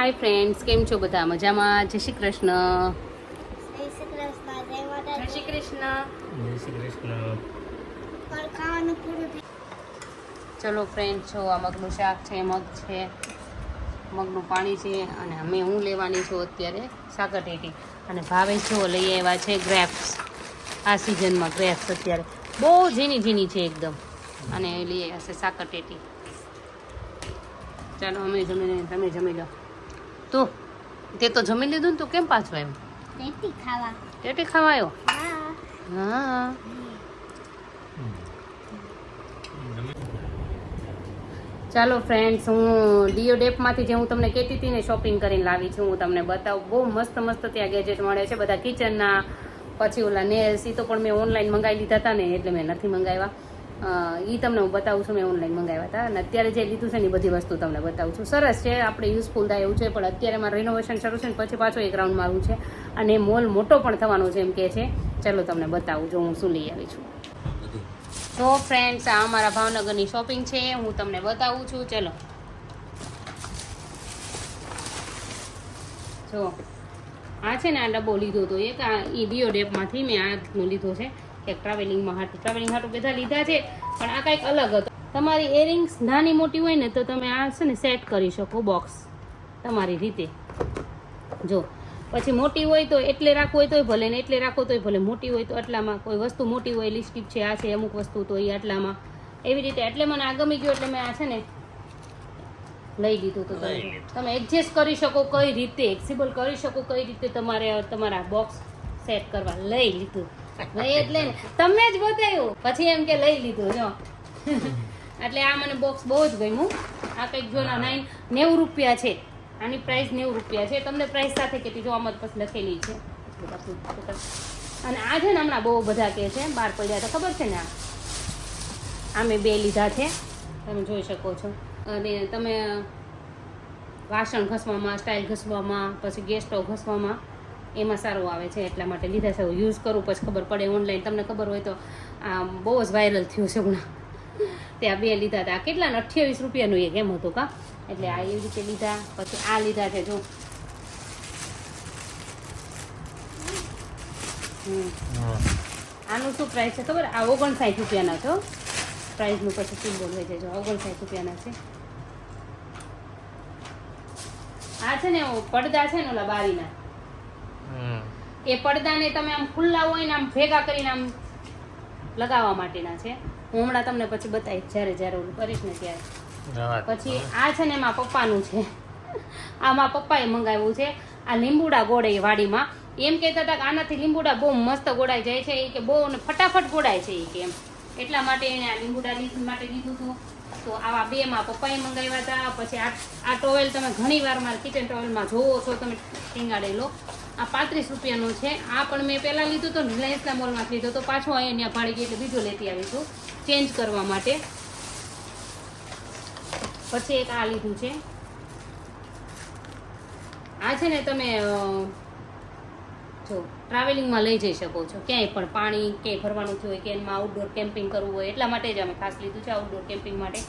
Hi friends કેમ છો બધા? મજામાં? જય શ્રી કૃષ્ણ. જય શ્રી કૃષ્ણ. ચલો ફ્રેન્ડ છો આ મગનું શાક છે મગ છે મગનું પાણી છે અને અમે હું લેવાની છું અત્યારે સાકરટેટી અને ભાવે છો લઈ આવ્યા છે ગ્રેપ્સ આ સિઝનમાં ગ્રેપ્સ અત્યારે. બહુ ઝીણી ઝીણી છે એકદમ. અને લઈ આવ્યા છે સાકરટેટી ચાલો અમે જમી લઈએ તમે જમી લો. તું તે તો જમી લીધું ને તું કેમ પાછો એમ? તેથી ખાવા. ટેટી ખવાયો? હા. હા ચાલો ફ્રેન્ડ્સ હું ડીઓ ડેપમાંથી જે હું તમને કહેતી હતી ને શોપિંગ કરીને લાવી છું હું તમને બતાવું. બહુ મસ્ત મસ્ત ત્યાં ગેજેટ મળે છે બધા કિચનના પછી ઓલા નેલ્સ એ તો પણ મેં ઓનલાઈન મંગાવી લીધા હતા ને એટલે મેં નથી મંગાવ્યા. એ તમને હું બતાવું છું, મેં ઓનલાઈન મંગાવ્યા હતા. અને અત્યારે જે લીધું છે ને એ બધી વસ્તુ તમને બતાવું છું. સરસ છે, આપણે યુઝફુલ થાય એવું છે, પણ અત્યારે મારે રિનોવેશન શરૂ છે ને પછી પાછો એક રાઉન્ડ મારવું છે. અને મોલ મોટો પણ થવાનો છે એમ કે છે. ચલો તમને બતાવું, જો હું શું લઈ આવી છું. તો ફ્રેન્ડ્સ આ અમારા ભાવનગરની શોપિંગ છે. હું તમને બતાવું છું. ચલો. જો, આ છે ને આ ડબ્બો લીધો હતો એક. આ ઈ ડીઓ ડેપમાંથી મેં આ લીધો છે. કે ટ્રાવેલિંગમાં હાટું. ટ્રાવેલિંગ હાટું બધા લીધા છે પણ આ કંઈક અલગ હતો. તમારી એરિંગ્સ નાની મોટી હોય ને તો તમે આ છે ને સેટ કરી શકો બોક્સ તમારી રીતે. જો પછી મોટી હોય તો એટલે રાખવું હોય તોય ભલે ને એટલે રાખો તોય ભલે. મોટી હોય તો આટલામાં કોઈ વસ્તુ મોટી હોય લિપસ્ટિક છે આ છે અમુક વસ્તુ તો એ આટલામાં. એવી રીતે એટલે મને આ ગમી ગયું એટલે મેં આ છે ને લઈ લીધું તો તમે. તમે એડજસ્ટ કરી શકો કઈ રીતે એક્સિબલ કરી શકો કઈ રીતે તમારે તમારા બોક્સ સેટ કરવા. લઈ લીધું. લઈ એટલે તમે જ બતાવ્યું. પછી એમ કે લઈ લીધું, જો. એટલે આ મને બોક્સ બહુ જ ગમ્યું. આ કંઈક જો નાઇન નેવું રૂપિયા છે. આની પ્રાઇસ નેવું રૂપિયા છે. તમને પ્રાઇસ સાથે કેટલી જો આમાં પછી લખેલી છે. અને આ છે ને હમણાં બહુ બધા કે છે, બહાર પડ્યા તો ખબર છે ને આ? મેં બે લીધા છે. તમે જોઈ શકો છો. અને તમે વાસણ ઘસવામાં સ્ટાઇલ ઘસવામાં, પછી ગેસ સ્ટોવ ઘસવામાં એમાં સારું આવે છે એટલા માટે લીધા છે. યુઝ કરું પછી ખબર પડે ઓનલાઈન તમને ખબર હોય તો આ બહુ જ વાયરલ થયું છે હમણાં ત્યાં બે લીધા હતા. આ કેટલા અઠ્યાવીસ રૂપિયાનું એક એમ હતું કા? એટલે આ એવી રીતે લીધા પછી આ લીધા છે જો. આનું શું પ્રાઇસ છે ખબર? આ ઓગણસાઠ રૂપિયાના છો પ્રાઇસનું પછી સિમ્બોલ હોય છે જો. ઓગણસાઠ રૂપિયાના છે. આ છે ને પડદા છે ને ઓલા બારીના. એ પડદાને તમે આમ ખુલ્લા હોય ને આમ ભેગા કરીને આમ લગાવવા માટેના છે. હું હમણાં તમને પછી બતાવીશ જ્યારે જ્યારે ઓલું કરીશ ને ત્યારે. પછી આ છે ને એમાં પપ્પાનું છે. આમાં પપ્પાએ મંગાવ્યું છે. આ લીંબુડા ગોળે વાડીમાં. એમ કહેતા હતા કે આનાથી લીંબુડા બહુ મસ્ત ગોળાઈ જાય છે. એ કે બહુ ને ફટાફટ ગોળાય છે એ કે એમ. એટલા માટે એને આ લીંબુડા માટે લીધું હતું. તો આવા બે માં પપ્પાએ મંગાવ્યા હતા. પછી આ આ ટોવેલ તમે ઘણી વાર મારા કિચન ટોવેલમાં જોવો છો. તમે ટીંગાડેલો આ પાંત્રીસ રૂપિયાનો છે. આ પણ મેં પહેલાં લીધું તો રિલાયન્સના મોલમાંથી લીધો તો પાછો અહીંયા ભાડી ગઈ એટલે બીજો લેતી આવી છું. ચેન્જ કરવા માટે. પછી એક આ લીધું છે. આ છે ને તમે જો, ટ્રાવેલિંગમાં લઈ જઈ શકો છો. ક્યાંય પણ પાણી, ક્યાંય ભરવાનું થયું હોય કે એમાં આઉટડોર કેમ્પિંગ કરવું હોય, એટલા માટે જ અમે ખાસ લીધું છે આઉટડોર કેમ્પિંગ માટે.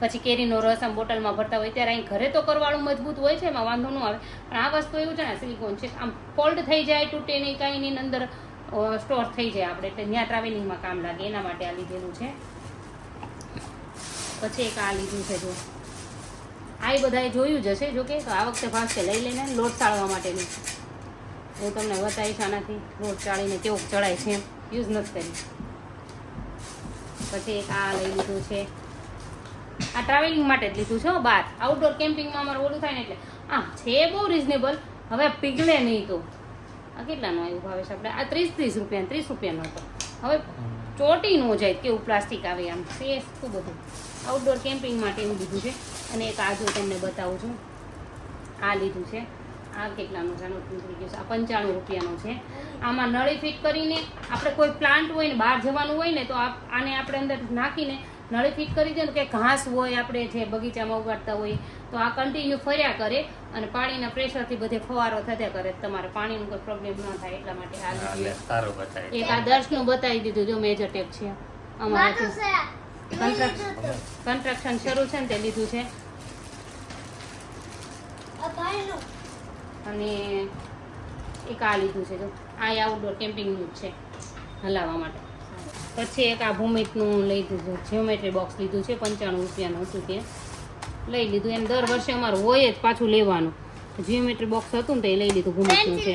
પછી કેરીનો રસ આમ બોટલમાં ભરતા હોય ત્યારે અહીં ઘરે તો કરવાળું મજબૂત હોય છે, એમાં વાંધો ન આવે. પણ આ વસ્તુ એવું છે ને સિલિકોન છે, આમ ફોલ્ડ થઈ જાય, તૂટે નહીં, કાંઈ નહીં અંદર સ્ટોર થઈ જાય આપણે. એટલે ત્યાં ટ્રાવેલિંગમાં કામ લાગે, એના માટે આ લીધેલું છે. પછી એક આ લીધું છે, જો. આ બધાએ જોયું જ હશે, જો કે. તો આ વખતે ફાસ્ટ લઈ લઈને લોટ ચાળવા માટેનું. હું તમને બતાવીશ આનાથી, લોટ ચાળીને કેવો ચડાય છે એમ. યુઝ નથી કરી. પછી એક આ લઈ લીધું છે. આ ટ્રાવેલિંગ માટે જ લીધું છે બહાર આઉટડોર કેમ્પિંગમાં અમારે ઓલું થાય ને એટલે. આ છે બહુ રિઝનેબલ હવે પીગળે નહીં તો. આ કેટલાનો આવ્યું છે આપણે આ ત્રીસ ત્રીસ રૂપિયા, ત્રીસ રૂપિયાનો હતો. હવે ચોટી ન જાય કેવું પ્લાસ્ટિક આવે આમ. છે શું બધું. આઉટડોર કેમ્પિંગ માટે એવું લીધું છે. અને એક આ તમને બતાવું છું. આ લીધું છે. આ કેટલાનું છે? આ પંચાણું રૂપિયાનો છે. આમાં નળી ફિટ કરીને આપણે કોઈ પ્લાન્ટ હોય ને બહાર જવાનું હોય ને તો આને આપણે અંદર નાખીને નળી ફિટ કરી દે ને કે ઘાસ હોય આપણે જે બગીચામાં ઉગાડતા હોય તો આ કન્ટિન્યુ ફર્યા કરે અને પાણીના પ્રેશરથી બધે ફવારો થતા કરે. તમારે પાણીનું કોઈ પ્રોબ્લેમ ન થાય એટલા માટે આ હા, સારું બતાવી એક આ દર્શનું બતાવી દીધું જો મેજર ટેપ છે. અમારા કન્સ્ટ્રક્શન શરૂ છે ને તે લીધું છે. અને એક આ લીધું છે જો. આ આઉટડોર કેમ્પિંગનું જ છે હલાવવા માટે. પછી એક આ ભૂમિતનું લઈ દીધું જ્યોમેટ્રી બોક્સ લીધું છે પંચાણું રૂપિયાનું હતું કે લઈ લીધું એમ દર વર્ષે અમારું હોય જ પાછું લેવાનું. જ્યોમેટ્રી બોક્સ હતું ને તો એ લઈ લીધું ભૂમિતનું છે.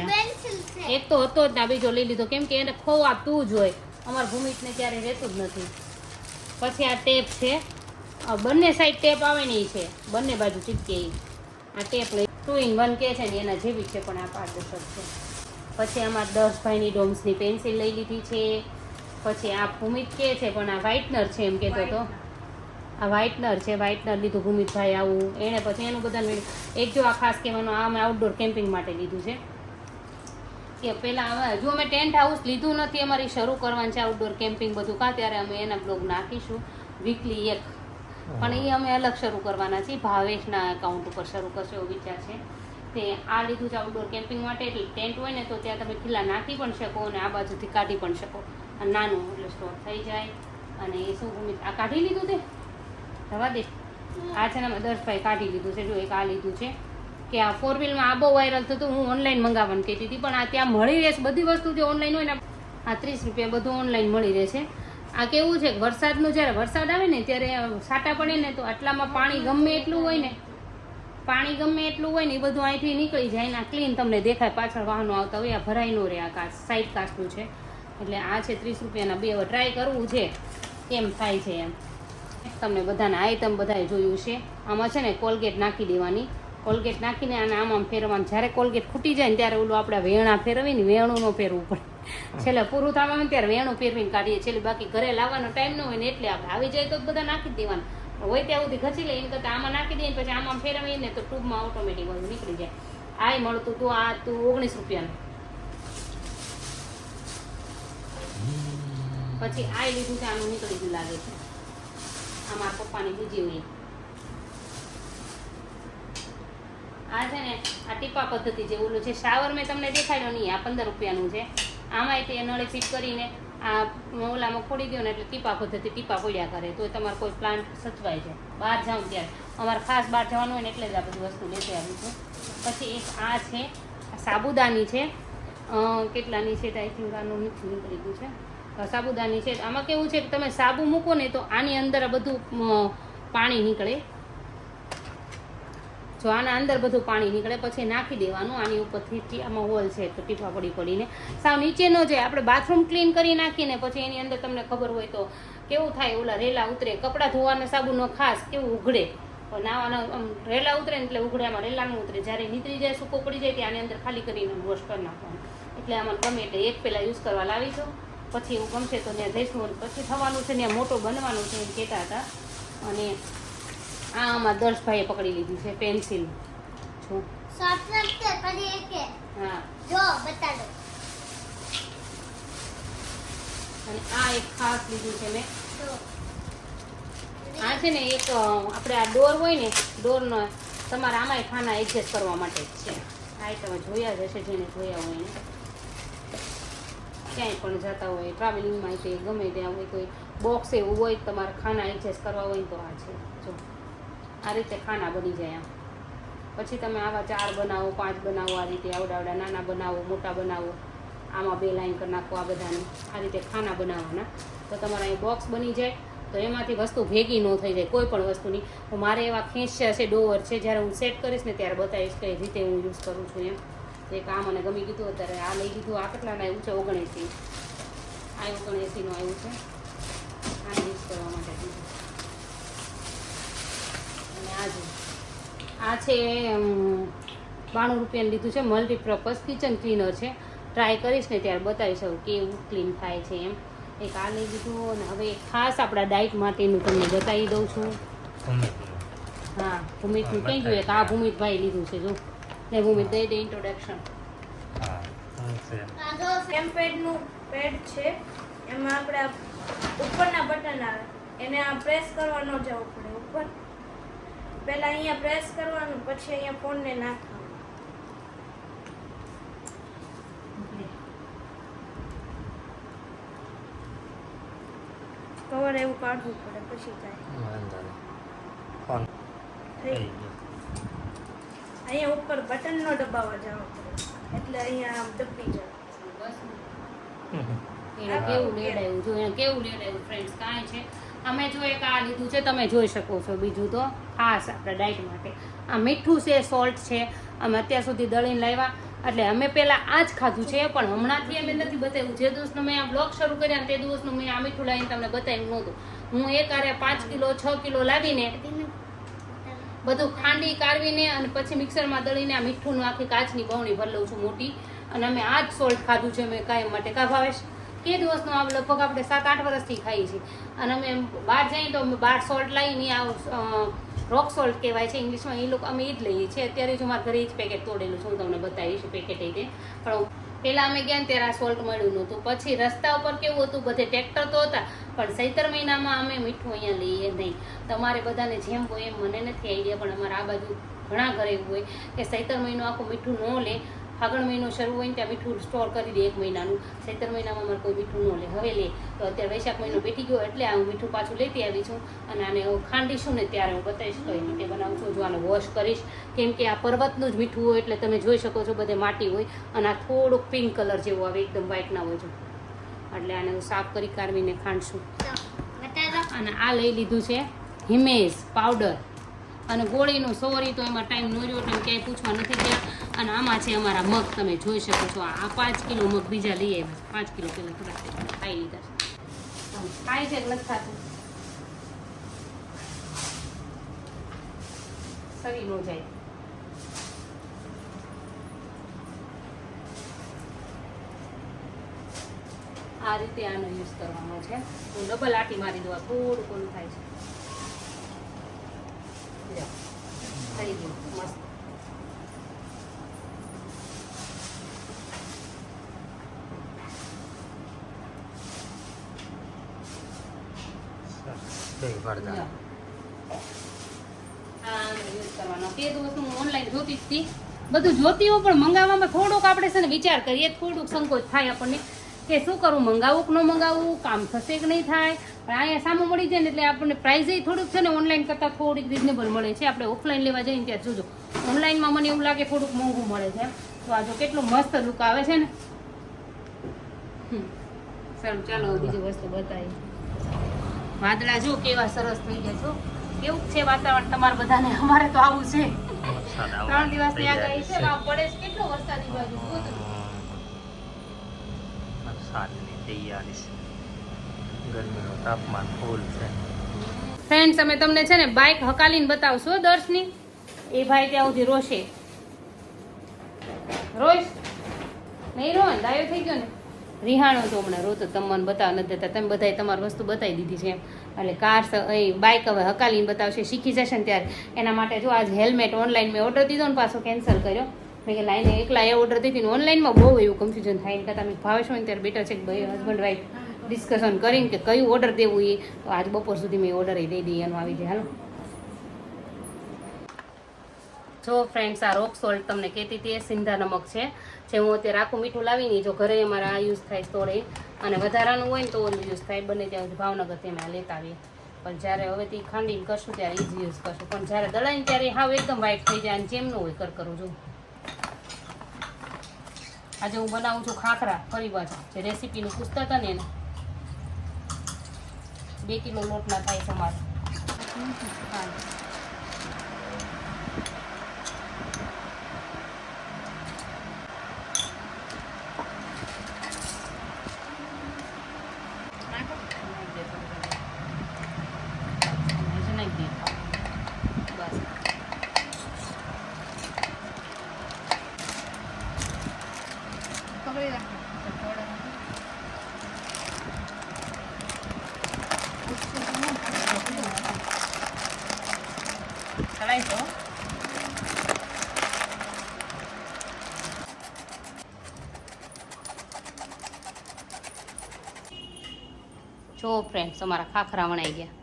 એક તો હતો જ ના બીજો લઈ લીધો કેમ કે એને ખોવાતું જ હોય. અમારા ભૂમિતને ક્યારે રહેતું જ નથી. પછી આ ટેપ છે. બંને સાઈડ ટેપ આવે ને એ છે. બંને બાજુ ચીપકે એ આ ટેપ લઈ ટુ ઇન વન કે છે ને એના જેવી છે પણ આ પારદર્શક છે. પછી આમાં દસ ભાઈની ડોમ્સની પેન્સિલ લઈ લીધી છે. પછી આ ભૂમિત કે છે, પણ આ વ્હાઇટનર છે એમ કહેતો હતો. આ વ્હાઇટનર છે વ્હાઇટનર લીધું ભૂમિતભાઈ આવું. એણે પછી એનું બધાનું એક જો આ ખાસ કહેવાનું, આ મેં આઉટડોર કેમ્પિંગ માટે લીધું છે. કે પહેલાં જો અમે ટેન્ટ હાઉસ લીધું નથી, અમારી શરૂ કરવાનું છે આઉટડોર કેમ્પિંગ બધું, કાં ત્યારે અમે એના બ્લોગ નાખીશું. વીકલી એક. પણ એ અમે અલગ શરૂ કરવાના છીએ. ભાવેશના એકાઉન્ટ ઉપર શરૂ કરશો એવો વિચાર છે. તે આ લીધું છે આઉટડોર કેમ્પિંગ માટે. એટલે ટેન્ટ હોય ને તો ત્યાં તમે ખીલા નાખી પણ શકો અને આ બાજુથી કાઢી પણ શકો. અને નાનું એટલે સ્ટોર થઈ જાય. અને એ શું ભૂમિ આ કાઢી લીધું તે જવા દે. આ છે ને દર્શભાઈ કાઢી લીધું છે. જો એક આ લીધું છે. કે આ ફોર વ્હીલમાં આ બહુ વાયરલ થતું હું ઓનલાઈન મંગાવવાનું કહેતી હતી પણ આ ત્યાં મળી રહેશે. બધી વસ્તુ જે ઓનલાઈન હોય ને આ ત્રીસ રૂપિયા બધું ઓનલાઈન મળી રહેશે. આ કેવું છે વરસાદનું જ્યારે વરસાદ આવે ને ત્યારે સાટા પડે ને તો આટલામાં પાણી ગમે એટલું હોય ને પાણી ગમે એટલું હોય ને એ બધું અહીંથી નીકળી જાય ને આ ક્લીન તમને દેખાય. પાછળ વાહનો આવતા હોય આ ભરાઈ નો રહે આ કાચ સાઈડ કાચનું છે. એટલે આ છે ત્રીસ રૂપિયાના બે. હવે ટ્રાય કરવું છે. કેમ થાય છે એમ? તમને બધાને આઈટમ બધાએ જોયું છે આમાં છે ને કોલગેટ નાખી દેવાની. કોલગેટ નાખીને આને આમ આમ ફેરવવાનું. જ્યારે કોલગેટ ખૂટી જાય ને ત્યારે ઓલું આપણે વેણા ફેરવીને વેણું ન ફેરવું પડે. છેલ્લે પૂરું થવા ને ત્યારે વેણું ફેરવીને કાઢીએ. છેલ્લે બાકી ઘરે લાવવાનો ટાઈમ ન હોય ને એટલે આપણે આવી જાય તો બધા નાખી દેવાના. હોય ત્યાં સુધી ખસી લઈએ કરતાં આમાં નાખી દઈએ પછી આમાં ફેરવીને તો ટ્યુબમાં ઓટોમેટિક નીકળી જાય. આય મળતું તું આ તું ઓગણીસ રૂપિયાનું. પછી આ લીધું છે, આનું નીકળી ગયું લાગે છે. આ મારા પપ્પાની બીજી હોય આ છે ને, આ ટીપા પદ્ધતિ જે ઓલું છે, શાવર મેં તમને દેખાડ્યો નહીં, આ પંદર રૂપિયાનું છે. આમાંય તે નળે ફિટ કરીને આ ઓલામાં ફોડી ગયો ને એટલે ટીપા પદ્ધતિ ટીપા પડ્યા કરે. તો તમારે કોઈ પ્લાન્ટ સચવાય છે બહાર જાઉં ત્યારે. અમારે ખાસ બહાર જવાનું હોય ને એટલે જ આ બધી વસ્તુ લેતી આવી છું. પછી એક આ છે સાબુદાની છે. કેટલાની છે આઈ થિંક આનું મીઠું નીકળી ગયું છે. સાબુદાની છે. આમાં કેવું છે કે તમે સાબુ મૂકો ને તો આની અંદર બધું પાણી નીકળે. જો આના અંદર બધું પાણી નીકળે, પછી નાખી દેવાનું. આની ઉપરથી આમાં હોલ છે તો ટીપા પડી પડીને. સાવ નીચેનો જે આપણે બાથરૂમ ક્લીન કરી નાખીને પછી એની અંદર તમને ખબર હોય તો કેવું થાય, ઓલા રેલા ઉતરે. કપડાં ધોવાના સાબુનો ખાસ કેવું ઉઘડે. નાવાના રેલા ઉતરે એટલે એટલે આમાં રેલાનું ઉતરે. જ્યારે નીતરી જાય, સૂકો પડી જાય ત્યાં આની અંદર ખાલી કરીને વોશ કરી નાખવાનું. એટલે આમાં ગમે એટલે એક પહેલાં યુઝ કરવા લાવીશું પછી એવું ગમશે તો ત્યાં જઈશું અને પછી થવાનું છે ત્યાં મોટો બનવાનું છે એમ કહેતા હતા. અને આ આમાં દર્શભાઈએ પકડી લીધી છે પેન્સિલ. જો. એકે હા. જો બતાડો. અને આ એક ખાસ લીધું છે મેં. આ છે ને એક આપણે આ ડોર હોય ને ડોરનો તમારા આમાંય ખાના એડજસ્ટ કરવા માટે છે. આ તમે જોયા જ હશે જેને જોયા હોય ને ક્યાંય પણ જતા હોય ટ્રાવેલિંગમાં કે ગમે ત્યાં હોય, કોઈ બોક્સ એવું હોય તમારે ખાના એડજસ્ટ કરવા હોય તો આ છે. જો, આ રીતે ખાના બની જાય આમ. પછી તમે આવા ચાર બનાવો, પાંચ બનાવો, આ રીતે આવડાવડા નાના બનાવો, મોટા બનાવો, આમાં બે લાઈન કરી નાખો આ બધાને. આ રીતે ખાના બનાવવાના. તો તમારા અહીં બોક્સ બની જાય, તો એમાંથી વસ્તુ ભેગી ન થઈ જાય, કોઈ પણ વસ્તુની. મારે એવા ખેંચ્યા છે, ડોવર છે, જ્યારે હું સેટ કરીશ ને ત્યારે બતાવીશ કઈ રીતે હું યુઝ કરું છું એમ. જે કામ મને ગમી કીધું અત્યારે આ લઈ લીધું આ કેટલાના આવ્યું છે? ઓગણએંસી. આ ઓગણએંસીનું આવ્યું છે. આ યુઝ કરવા માટે. અને આ જો આ છે બાણું રૂપિયાનું લીધું છે. મલ્ટીપર્પઝ કિચન ક્લીનર છે. ટ્રાય કરીશ ને ત્યારે બતાવીશ હવે કેવું ક્લીન થાય છે એમ. એક આ લઈ લીધું અને હવે ખાસ આપણા ડાયટ માટેનું તમને બતાવી દઉં છું. હા ભૂમિતનું કહી ગયું એક આ ભૂમિતભાઈ લીધું છે જો. ને ભૂમિત દઈ દે ઇન્ટ્રોડક્શન હા શું છે આ જો કેમ્પેડનું પેડ છે? એમાં આપણે ઉપરના બટન આવે. એને આ પ્રેસ કરવા જવું પડે ઉપર. પહેલા અહીંયા પ્રેસ કરવાનું પછી અહીંયા ફોનને નાખવાનું. કવર એવું કાઢવું પડે પછી થાય. વાંધો નહીં. ફોન થઈ થઈ ગયો. અહીંયા ઉપર બટન નો દબાવવા જવા એટલે અહીંયા આમ દબી જાય કેવું લેડાયું જો એને કેવું લેડાયું ફ્રેન્ડ્સ કાંઈ છે? અમે જો એક આ લીધું છે તમે જોઈ શકો છો બીજું તો. ખાસ આપણે ડાયટ માટે. આ મીઠું છે સોલ્ટ છે. અમે અત્યાર સુધી દળીને લાવ્યા. એટલે અમે પહેલાં આ જ ખાધું છે પણ હમણાંથી અમે નથી બતાવ્યું. જે દિવસનો મેં આ બ્લોગ શરૂ કર્યા તે દિવસનું મેં આ મીઠું લાવીને તમને બતાવ્યું નહોતું. હું એક આરે પાંચ કિલો છ કિલો લાવીને બધું ખાંડી કાઢવીને અને પછી મિક્સરમાં દળીને આ મીઠું આખી કાચની બવણી ભરી લઉં છું મોટી. અને અમે આ જ સોલ્ટ ખાધું છે મેં કાયમ માટે કા ભાવેશ કે દિવસનું આ લગભગ આપણે સાત આઠ વર્ષથી ખાઈએ છીએ. અને અમે બહાર જઈએ તો અમે બહાર સોલ્ટ લાવીને આ રોક સોલ્ટ કહેવાય છે, ઇંગ્લિશમાં એ લોકો અમે એ જ લઈએ છીએ. અત્યારે જો મારા ઘરે જ પેકેટ તોડેલું છે, હું તમને બતાવીશ પેકેટ એ પણ પહેલાં અમે ગયા ત્યારે સોલ્ટ મળ્યું નહોતું. પછી રસ્તા ઉપર કેવું હતું, બધે ટ્રેક્ટર તો હતા, પણ સૈતર મહિનામાં અમે મીઠું અહીંયા લઈએ નહીં. તમારે બધાને જેમ હોય એમ મને નથી આઈડિયા પણ અમારા આ બાજુ ઘણા ઘરે એવું હોય કે સૈતર મહિનો આખું મીઠું ન લે ફાગણ મહિનો શરૂ હોય ને ત્યાં મીઠું સ્ટોર કરી દે એક મહિનાનું. સત્તર મહિનામાં અમારે કોઈ મીઠું ન લે. હવે લે. તો અત્યારે વૈશાખ મહિનો બેઠી ગયો એટલે હું મીઠું પાછું લેતી આવી છું અને આને હું ખાંડીશું ને ત્યારે હું બતાવીશ. કઈ રીતે બનાવું છું. જો આને વોશ કરીશ. કેમ કે આ પર્વતનું જ મીઠું હોય એટલે તમે જોઈ શકો છો બધે માટી હોય અને આ થોડુંક પિંક કલર જેવું આવે એકદમ વ્હાઇટ ના હોય છે એટલે આને હું સાફ કરી કાઢવીને ખાંડશું અને આ લઈ લીધું છે હિમેશ પાવડર અને ગોળીનું સોરી તો એમાં ટાઈમ ન રહ્યો એટલે ક્યાંય પૂછવા નથી ગયા. અને આમાં છે અમારા મગ, તમે જોઈ શકો છો. આ પાંચ કિલો મગ બીજા લઈ આવ્યા. છે પાંચ કિલો પહેલાં થોડા ખાઈ લીધા છે. ખાય છે નથી ખાતું? સરી ન જાય. આ રીતે આનો યુઝ કરવાનો છે. હું ડબલ આટી મારી દઉં થોડું ઓલું થાય છે. થઈ ગયું હું ઓનલાઈન જોતી હતી બધું જોતી પણ મંગાવવામાં થોડોક આપણે છે ને વિચાર કરીએ, થોડુંક સંકોચ થાય આપણને કે શું કરવું મંગાવું કે ન મંગાવવું કામ થશે કે નહીં થાય પણ અહીંયા સામો મળી જાય ને એટલે આપણને પ્રાઇઝ થોડુંક છે ને ઓનલાઈન કરતાં થોડીક રિઝનેબલ મળે છે. આપણે ઓફલાઈન લેવા જઈએ ત્યાં જોજો. ઓનલાઈનમાં મને એવું લાગે થોડુંક મોંઘું મળે છે તો આ જો કેટલું મસ્ત લુક આવે છે ને. સારું ચાલો બીજી વસ્તુ બતાવી. વાદળા જો કેવા સરસ થઈ ગયા છો. કેવું છે વાતાવરણ તમારે બધાને? અમારે તો આવું છે. ત્રણ દિવસની આગાહી છે. પડે કેટલો વરસાદી બાજુ. તૈયારી છે. ગરમીનું તાપમાન ફૂલ છે. ફ્રેન્ડ્સ અમે તમને છે ને બાઇક હકાલીને બતાવશું દર્શની. એ ભાઈ ત્યાં સુધી રોશે. રોઈશ. નહીં રો ને, ડાયો થઈ ગયો ને. રિહાણો તો હમણાં રોતો તમને મને બતાવવા નથી દેતા. તમે બધાએ તમારી વસ્તુ બતાવી દીધી છે એમ. એટલે કાર બાઇક હવે હકાલીને બતાવશે, શીખી જશે ને ત્યારે. એના માટે જો આજ હેલ્મેટ ઓનલાઈન મેં ઓર્ડર દીધો ને પાછો કેન્સલ કર્યો. મેં કે લાઈને એકલા એ ઓર્ડર દીધી ને ઓનલાઈનમાં બહુ એવું કન્ફ્યુઝન થાય ને કરતાં ભાવેશ ને ત્યારે બેટર છે કે ભાઈ હસબન્ડ વાઈફ ડિસ્કશન કરીને કે કયું ઓર્ડર દેવું એ તો આજ બપોર સુધી મેં ઓર્ડર એ દઈ દઈએ, એનો આવી જાય, હાલો. જો ફ્રેન્ડ્સ આ રોક સોલ્ટ તમને કહેતી હતી, એ સિંધા નમક છે. જે હું અત્યારે આખું મીઠું લાવીને જો ઘરે અમારે આ યુઝ થાય તોડે અને વધારાનું હોય ને તો ઓલું યુઝ થાય, બને ત્યાં ભાવનગરથી અમે લેતા આવીએ. પણ જ્યારે હવે તે ખાંડીને કરશું, ત્યારે જ યુઝ કરશું. પણ જ્યારે દળાઈને ત્યારે હાવ એકદમ વ્હાઈટ થઈ જાય અને જેમનું હોય કર કરું છું આજે હું બનાવું છું ખાખરા, ફરી પાછા. જે રેસીપીનું પૂછતા હતા ને એને. બે કિલો લોટના થાય છે અમારે હા બસ ચલાવી દો જો ફ્રેન્ડ્સ અમારા ખાખરા વણાઈ ગયા.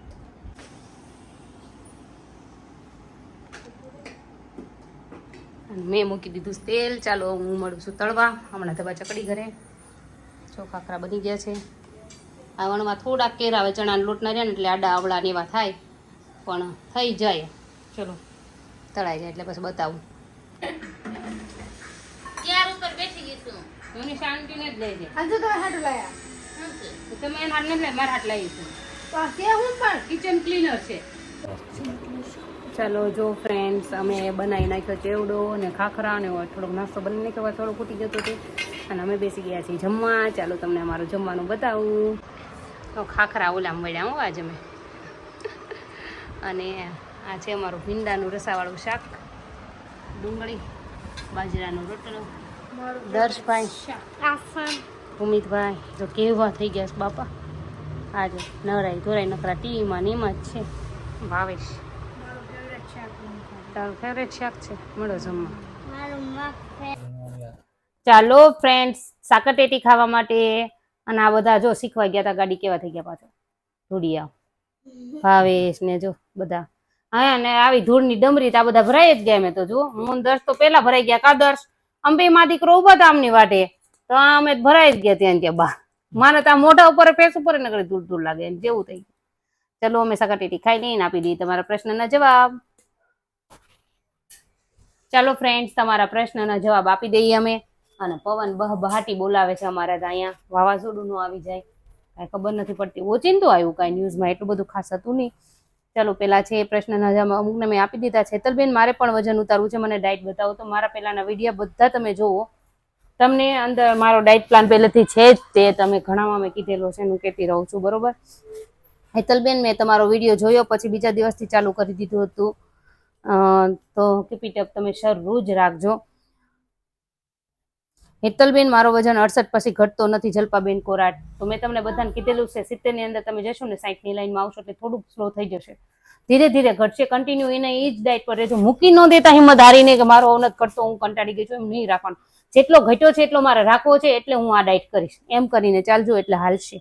મેં મૂકી દીધું તેલ. ચાલો હું મળું છું તળવા. હમણાં ધબા ચકડી ઘરે. જો ખાખરા બની ગયા છે. આ વણમાં થોડાક કેર આવે ચણાના લોટના રહ્યા ને એટલે આડા આવડા ને એવા થાય. પણ થઈ જાય. ચલો તળાઈ જાય એટલે પછી બતાવું. બેસી ગઈ છું. શાંતિને જ લઈ જાય હાટું લાયા. તમે એના હાથ નથી મારા હાથ લાવી છું. હું પણ કિચન ક્લીનર છે. ચાલો જો ફ્રેન્ડ્સ અમે બનાવી નાખ્યો ચેવડો અને ખાખરા અને થોડોક નાસ્તો બની નાખ્યો થોડો ફૂટી જતો હતો અને અમે બેસી ગયા છીએ જમવા. ચાલો તમને અમારું જમવાનું બતાવું. તો ખાખરા ઓલા મળ્યા હો આજે મેં અને આ છે અમારું ભીંડાનું રસાવાળું શાક. ડુંગળી બાજરાનો રોટલો દર્શભાઈ. ભૂમિતભાઈ જો કેવા થઈ ગયા છે બાપા? આજે નવરાઈ ધોરાઈ નકરા ટીવીમાં ને એમાં જ છે. ભાવેશ. મારું તારું ફેવરેટ શાક છે? મળો જમવા. ચાલો ફ્રેન્ડ્સ સાકરટેટી ખાવા માટે અને આ બધા જો શીખવા ગયા હતા ગાડી કેવા થઈ ગયા પાછો? ધૂળિયા. ભાવેશ ને જો બધા. હા અને આવી ધૂળની ડમરી તો આ બધા ભરાઈ જ ગયા મેં તો જુઓ. હું દર્શ તો પેલા ભરાઈ ગયા કા દર્શ અંબે માં દીકરો ઊભા હતા આમની વાટે. તો અમે ભરાઈ જ ગયા ત્યાં ત્યાં બા મારે તો મોઢા ઉપર ફેસ ઉપર નકળી ધૂળ ધૂળ લાગે, એમ જેવું થઈ ચલો, અમે સાકરટેટી ખાઈ લઈને આપી દઈએ તમારા પ્રશ્નના જવાબ. ચાલો ફ્રેન્ડ્સ તમારા પ્રશ્નના જવાબ આપી દઈએ અમે. અને પવન બહ બહાટી બોલાવે છે અમારા ત્યાં અહીંયા. વાવાઝોડું નું આવી જાય. કાંઈ ખબર નથી પડતી. ઓચિંતું આવ્યું કાંઈ ન્યૂઝમાં એટલું બધું ખાસ હતું નહીં. ચાલો, પેલા છે પ્રશ્નના જવાબ અમુકને મેં આપી દીધા છે. હેતલબેન, મારે પણ વજન ઉતારવું છે. મને ડાયટ બતાવો તો મારા પેલાના વીડિયો બધા તમે જુઓ. તમને અંદર મારો ડાયટ પ્લાન પહેલેથી છે જ તે તમે ઘણામાં મેં કીધેલો છે હું કહેતી રહું છું, બરોબર? હેતલબેન, મેં તમારો વીડિયો જોયો, પછી બીજા દિવસથી ચાલુ કરી દીધું હતું. તો કીપીટપ તમે શરૂ જ રાખજો. હેતલબેન, મારો વજન અડસઠ પછી ઘટતો નથી, જલ્પાબેન કોરાટ. તો મેં તમને બધાને કીધેલું છે સિત્તેરની અંદર તમે જશો ને, સાઈઠની લાઈનમાં આવશો એટલે થોડુંક સ્લો થઈ જશે. ધીરે ધીરે ઘટશે કન્ટિન્યુ એને એ જ ડાયટ પર રહેજો. મૂકી ન દેતા હિંમત હારીને કે મારો અવનત ઘટતો હું કંટાળી ગઈ છું, એમ નહીં રાખવાનું. જેટલો ઘટ્યો છે એટલો મારે રાખવો છે એટલે હું આ ડાયટ કરીશ. એમ કરીને ચાલજો એટલે હાલશે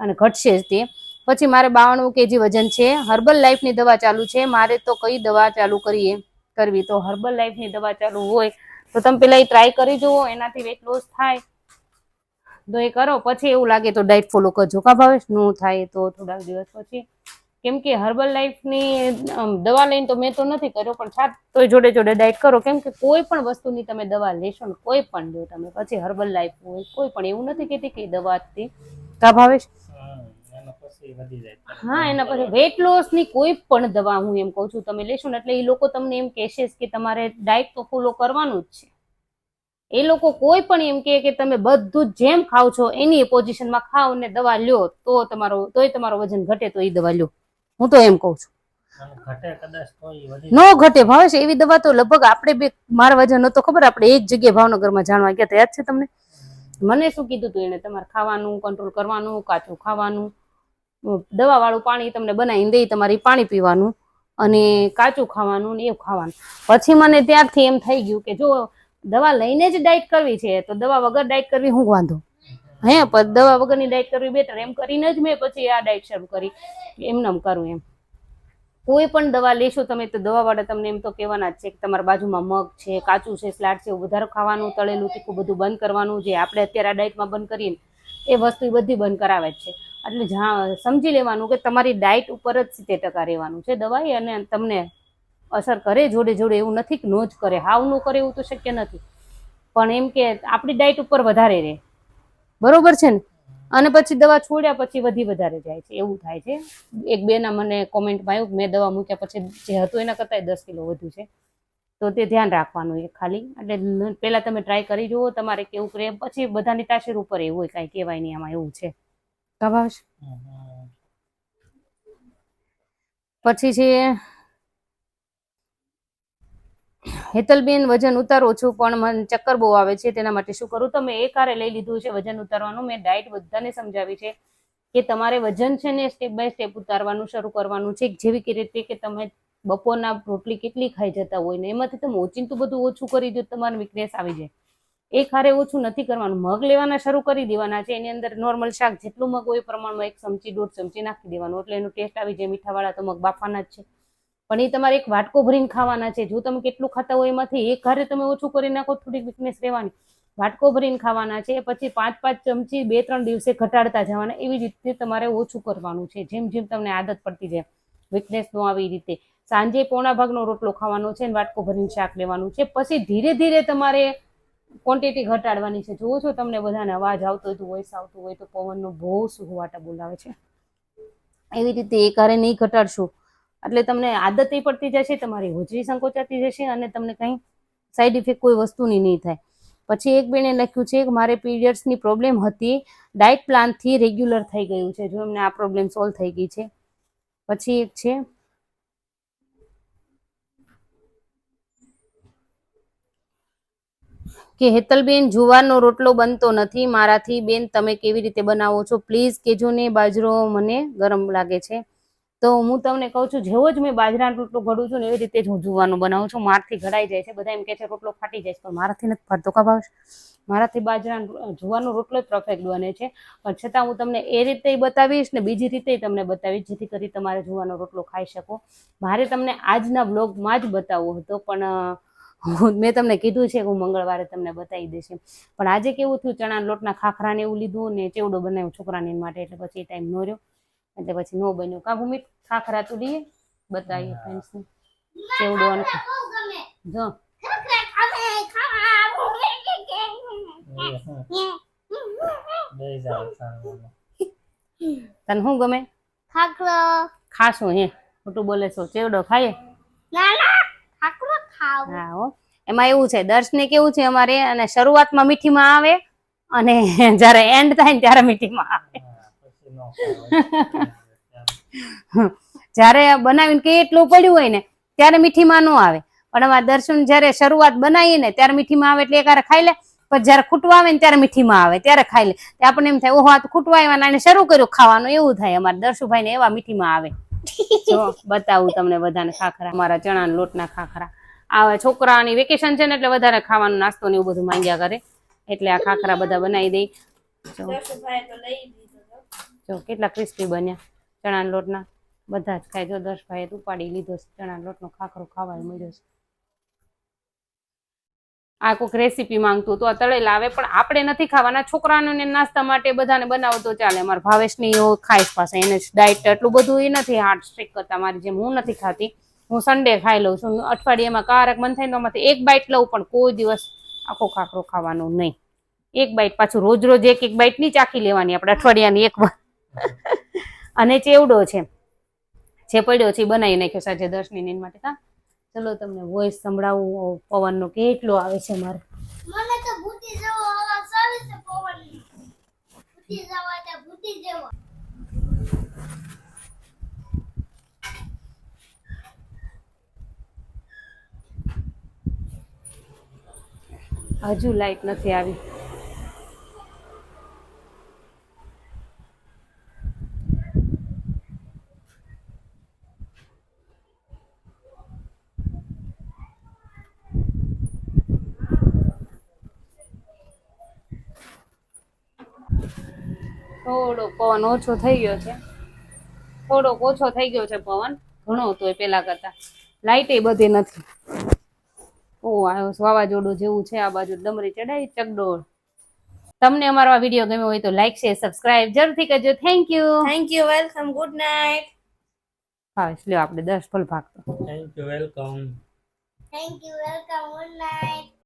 અને ઘટશે જ તે. પછી મારે બાવણું કેજી વજન છે. હર્બલ લાઈફની દવા ચાલુ છે. મારે તો કઈ દવા ચાલુ કરીએ? કરવી તો હર્બલ લાઈફની દવા ચાલુ હોય તો તમે પેલા એ ટ્રાય કરી જુઓ, એનાથી વેટ લોસ થાય. તો એ કરો. પછી એવું લાગે તો ડાયટ ફોલો કરજો. કા ભાવેશ? ન થાય તો થોડાક દિવસ પછી. કેમ કે હર્બલ લાઈફની દવા લઈને તો મેં તો નથી કર્યો પણ છાત તોય જોડે જોડે ડાયટ કરો. કેમ કે કોઈ પણ વસ્તુની તમે દવા લેશો ને કોઈ પણ લો તમે પછી હર્બલ લાઈફ હોય કોઈ પણ એવું નથી કહેતી કે દવાથી કા જાય. હા એના પછી વેટ લોસની કોઈ પણ દવા હું એમ કહું છું તમે લેશો ને એટલે એ લોકો તમને એમ કહેશે કે તમારે ડાયટ તો ફોલો કરવાનું જ છે. એ લોકો કોઈ પણ એમ કહે કે તમે બધું જેમ ખાવ છો એની પોઝિશનમાં ખાઓ ને દવા લ્યો તો તમારો તોય તમારો વજન ઘટે તો એ દવા લ્યો. હું તો એમ કહું છું. તો નો ઘટે ભાવે છે એવી દવા તો લગભગ આપણે બે મારા વજન નતો ખબર આપણે એક જગ્યાએ ભાવનગરમાં જાણવા ગયા હતા યાદ છે તમને? મને શું કીધું હતું એને તમારે ખાવાનું કંટ્રોલ કરવાનું કાચું ખાવાનું દવા વાળું પાણી તમને બનાવીને દઈ તમારી પાણી પીવાનું અને કાચું ખાવાનું ને એવું ખાવાનું. પછી મને ત્યારથી એમ થઈ ગયું કે જો દવા લઈને જ ડાયટ કરવી છે તો દવા વગર ડાયટ કરવી હું વાંધો? હે, પણ દવા વગરની ડાયટ કરવી બેટર એમ કરીને જ મેં પછી આ ડાયટ શરૂ કરી. એમનેમ કરું એમ. કોઈ પણ દવા લેશો તમે તો દવાવાળા તમને એમ તો કહેવાના જ છે કે તમારા બાજુમાં મગ છે કાચું છે, સ્લાડ છે વધારે ખાવાનું, તળેલું, તીખું બધું બંધ કરવાનું જે આપણે અત્યારે આ ડાયટમાં બંધ કરીએ એ વસ્તુ બધી બંધ કરાવે જ છે. એટલે જા, સમજી લેવાનું કે તમારી ડાયટ ઉપર જ સિત્તેર ટકા રહેવાનું છે દવાઈ અને તમને અસર કરે જોડે જોડે એવું નથી કે નો જ કરે. હાવ નો કરે એવું તો શક્ય નથી. પણ એમ કે આપણી ડાયટ ઉપર વધારે રહે. બરોબર છે ને અને પછી દવા છોડ્યા પછી વધી વધારે જાય છે એવું થાય છે એક બેના મને કોમેન્ટમાં આવ્યું મેં દવા મૂક્યા પછી જે હતું એના કરતાં દસ કિલો વધુ છે તો તે ધ્યાન રાખવાનું એ ખાલી એટલે પહેલાં તમે ટ્રાય કરી જુઓ તમારે કેવું કરે પછી બધાની તાસીર ઉપર એવું હોય કાંઈ કહેવાય નહીં આમાં એવું છે કા ભાવેશ? હમ, હમ. પછી છે હેતલબેન, વજન ઉતારો છું, પણ મને ચક્કર બહુ આવે છે, તેના માટે શું કરું? તો મેં એક હારે લઈ લીધું છે વજન ઉતારવાનું. મેં ડાયટ બધાને સમજાવી છે કે તમારે વજન છે ને સ્ટેપ બાય સ્ટેપ ઉતારવાનું, શરૂ કરવાનું છે. જેવી કે રીતે કે તમે બપોરના રોટલી કેટલી ખાઈ જતા હોય ને, એમાંથી તમે ઓચિંતું બધું ઓછું કરી દો તમારે વીકનેસ આવી જાય. એક હારે ઓછું નથી કરવાનું. મગ લેવાના શરૂ કરી દેવાના છે. એની અંદર નોર્મલ શાક જેટલું મગ હોય એ પ્રમાણમાં એક ચમચી, દોઢ ચમચી નાખી દેવાનું. એટલે એનું ટેસ્ટ આવી જાય. મીઠાવાળા તો મગ બાફવાના જ છે. પણ એ તમારે એક વાટકો ભરીને ખાવાના છે. જો તમે કેટલું ખાતા હોય એમાંથી એક હારે તમે ઓછું કરી નાખો થોડીક વીકનેસ રહેવાની. વાટકો ભરીને ખાવાના છે, પછી પાંચ પાંચ ચમચી બે ત્રણ દિવસે ઘટાડતા જવાના. એવી રીતે તમારે ઓછું કરવાનું છે. જેમ જેમ તમને આદત પડતી જાય વીકનેસ નો આવી રીતે. સાંજે પોણા ભાગનો રોટલો ખાવાનો છે અને વાટકો ભરીને શાક લેવાનું છે. પછી ધીરે ધીરે તમારે ક્વોન્ટિટી ઘટાડવાની છે. જુઓ છો તમને બધાને અવાજ આવતો હોય તો વોઇસ આવતું હોય તો પવનનો બહુ સુહવાટા બોલાવે છે. એવી રીતે એક હારે નહીં ઘટાડશો. એટલે તમને આદત એ પડતી જશે, તમારી હોજરી સંકોચાતી જશે અને તમને કંઈ સાઈડ ઇફેક્ટ કોઈ વસ્તુની નહીં થાય. પછી એક બેને લખ્યું છે કે મારે પીરિયડ્સની પ્રોબ્લેમ હતી, ડાયટ પ્લાનથી રેગ્યુલર થઈ ગયું છે, જો એમને આ પ્રોબ્લેમ સોલ્વ થઈ ગઈ છે. પછી એક છે, કે હેતલબેન, જુવારનો રોટલો બનતો નથી, મારાથી બેન, તમે કેવી રીતે બનાવો છો? પ્લીઝ, કેજો ને બાજરો, મને ગરમ લાગે છે. તો હું તમને કહું છું, જેવો જ મેં બાજરાનો રોટલો ઘડું છું ને એવી રીતે જ હું જુવાનો બનાવું છું. મારથી ઘડાઈ જાય છે, બધા એમ કહે છે, રોટલો ફાટી જાય છે. પણ મારાથી નથી ફાટતો, કા ભાવ મારાથી બાજરા જુવાનો રોટલો જ પરફેક્ટ બને છે. પણ છતાં હું તમને એ રીતે બતાવીશ ને બીજી રીતે તમને બતાવીશ, જેથી કરી તમારે જુવાનો રોટલો ખાઈ શકો. મારે તમને આજના બ્લોગમાં જ બતાવવો હતો, પણ મેં તમને કીધું છે કે હું મંગળવારે તમને બતાવી દઈશ પણ આજે કેવું થયું, ચણાના લોટના ખાખરાને એવું લીધું ને ચેવડો બનાવ્યો છોકરાની માટે, એટલે પછી એ ટાઈમ નો રહ્યો. એટલે પછી નો બન્યો. કા ભૂમિ ખાખરા તો લઈએ બતાવીએ ફ્રેન્ડ્સને ચેવડો અને જો ખાખરા ખાવે ખાવા બે જાય સારું તને શું ગમે? ખાખરો. ખાશું હે. ખોટું બોલે છો. ચેવડો ખાઈએ? ના ના. ખાખરો ખાવ. હા હો. એમાં એવું છે દર્શને કેવું છે અમારે અને શરૂઆતમાં મીઠીમાં આવે અને જ્યારે એન્ડ થાય ને ત્યારે મીઠીમાં આવે. જ્યારે બનાવીને કે એટલું પડ્યું હોય ને ત્યારે મીઠીમાં ન આવે. પણ અમારા દર્શન જ્યારે શરૂઆત બનાવીએ ને ત્યારે મીઠીમાં આવે એટલે એકારે ખાઈ લે. પણ જ્યારે ખૂટવા આવે ને ત્યારે મીઠીમાં આવે ત્યારે ખાઈ લે. આપણને એમ થાય ઓહો આ તો ખૂટવા આવ્યા અને શરૂ કર્યું ખાવાનું. એવું થાય અમારે દર્શુભાઈ ને એવા મીઠીમાં આવે. જો બતાવું તમને બધાને ખાખરા. અમારા ચણાના લોટના ખાખરા. આવે છોકરાની વેકેશન છે ને એટલે વધારે ખાવાનું નાસ્તો ને એવું બધું માંગ્યા કરે. એટલે આ ખાખરા બધા બનાવી દઈ. જો કેટલા ક્રિસ્પી બન્યા. ચણાના લોટના બધા જ ખાય. જો દસ તો ઉપાડી લીધો છે. ચણાના લોટનો ખાખરો ખાવા મળ્યો છે. આ કોઈક રેસીપી માંગતું તો આ તળેલા આવે, પણ આપણે નથી ખાવાના. છોકરાઓને નાસ્તા માટે બધાને બનાવો તો ચાલે. અમારે ભાવેશની ખાઈશ પાસે એને ડાયટ એટલું બધું એ નથી હાર્ટ સ્ટ્રીક કરતા. મારી જેમ હું નથી ખાતી. હું સન્ડે ખાઈ લઉં છું. અઠવાડિયામાં કારક મન થાય તો આમાંથી એક બાઇટ લઉં, પણ કોઈ દિવસ આખો ખાખરો ખાવાનો નહીં. એક બાઈટ પાછું રોજ રોજ એક એક બાઇટની ચાખી લેવાની. આપણે અઠવાડિયાની એક વાર. અને ચેવડો છે. જે પડ્યો છે બનાવી નાખ્યો સાંજે દર્શની માટે. કા ચલો તમને વોઇસ સંભળાવું પવનનો કેટલો આવે છે મારે. મને તો ભૂતી જેવો અવાજ આવે છે પવનનો. ભૂતી જવા ભૂતી જેવો. હજુ લાઈટ નથી આવી થોડો પવન ઓછો થઈ ગયો છે. થોડોક ઓછો થઈ ગયો છે પવન ઘણો હતો એ પેલા કરતા. લાઈટ એ બધી નથી. ઓ વાવાઝોડું જેવું છે આ બાજુ ડમરી ચડાઈ ચકડોળ. તમને અમારો આ વીડિયો ગમ્યો હોય તો લાઈક શેર સબસ્ક્રાઇબ જરૂરથી કરજો. Thank you thank you welcome good night હા એટલે આપણે દસ ફૂલ ભાગતો. Thank you welcome thank you welcome good night